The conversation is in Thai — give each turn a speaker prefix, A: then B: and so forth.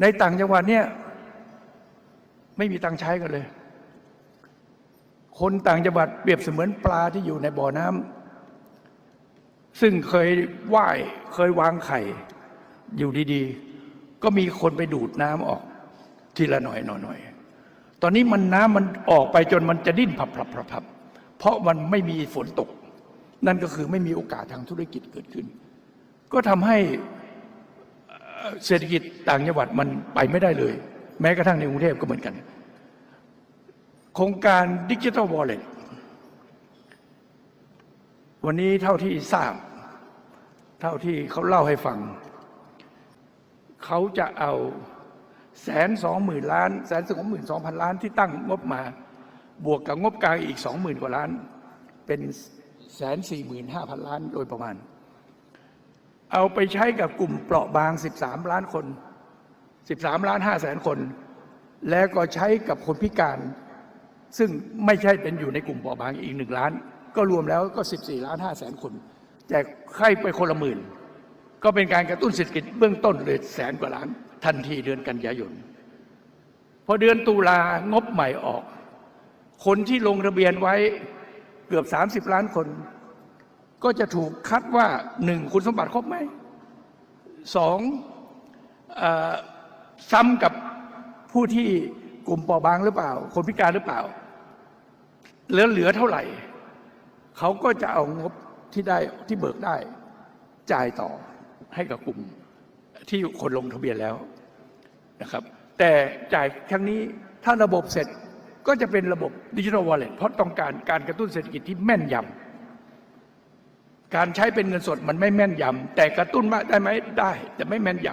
A: ในต่างจังหวัดเนี่ย ไม่มีตังใช้กันเลย คนต่างจังหวัดเปรียบเสมือนปลาที่อยู่ในบ่อน้ำซึ่งเคยว่ายเคยวางไข่ อยู่ดีๆ ก็มีคนไปดูดน้ำออก ทีละหน่อยหน่อยหน่อยตอนนี้มันน้ำมันออกไปจนมันจะดิ้นพับพับพับพับเพราะมันไม่มีฝนตก นั่นก็คือไม่มีโอกาสทางธุรกิจเกิดขึ้น ก็ทำให้ เศรษฐกิจต่างจังหวัดมันไปไม่ได้เลย แม้กระทั่งในกรุงเทพก็เหมือนกัน โครงการดิจิทัลวอลเล็ตวันนี้เท่าที่ทราบ เท่าที่เขาเล่าให้ฟัง เขาจะเอาแสนสองหมื่นล้านแสนสองหมื่นสองพันล้านที่ตั้งงบมา บวกกับงบกลางอีกสองหมื่นกว่าล้าน เป็นแสนสี่หมื่นห้าพันล้านโดยประมาณ เอาไปใช้กับกลุ่มเปราะบาง 13 ล้านคน 13 ล้าน5แสนคน แล้วก็ใช้กับคนพิการ ซึ่งไม่ใช่เป็นอยู่ในกลุ่มเปราะบางอีกหนึ่งล้าน ก็รวมแล้วก็ 14 ล้าน5แสนคน แจกให้ไปคนละหมื่น ก็เป็นการกระตุ้นเศรษฐกิจเบื้องต้นเลยแสนกว่าล้านทันทีเดือนกันยายน พอเดือนตุลางบใหม่ออก คนที่ลงทะเบียนไว้เกือบ 30 ล้านคน ก็จะถูกคัดว่าหนึ่งคุณสมบัติครบไหมสองอซ้ำกับผู้ที่กลุ่มเปราะบางหรือเปล่า คนพิการหรือเปล่าเหลือเหลือเท่าไหร่ เขาก็จะเอางบที่ได้ที่เบิกได้ จ่ายต่อให้กับกลุ่มที่คนลงทะเบียนแล้วนะครับ แต่จ่ายครั้งนี้ถ้าระบบเสร็จก็จะเป็นระบบดิจิทัลวอลเล็ตเพราะต้องการการกระตุ้นเศรษฐกิจที่แม่นยำ การใช้เป็นเงินสดมันไม่แม่นยำแต่กระตุ้นมาได้ไหมได้ แต่ไม่แม่นย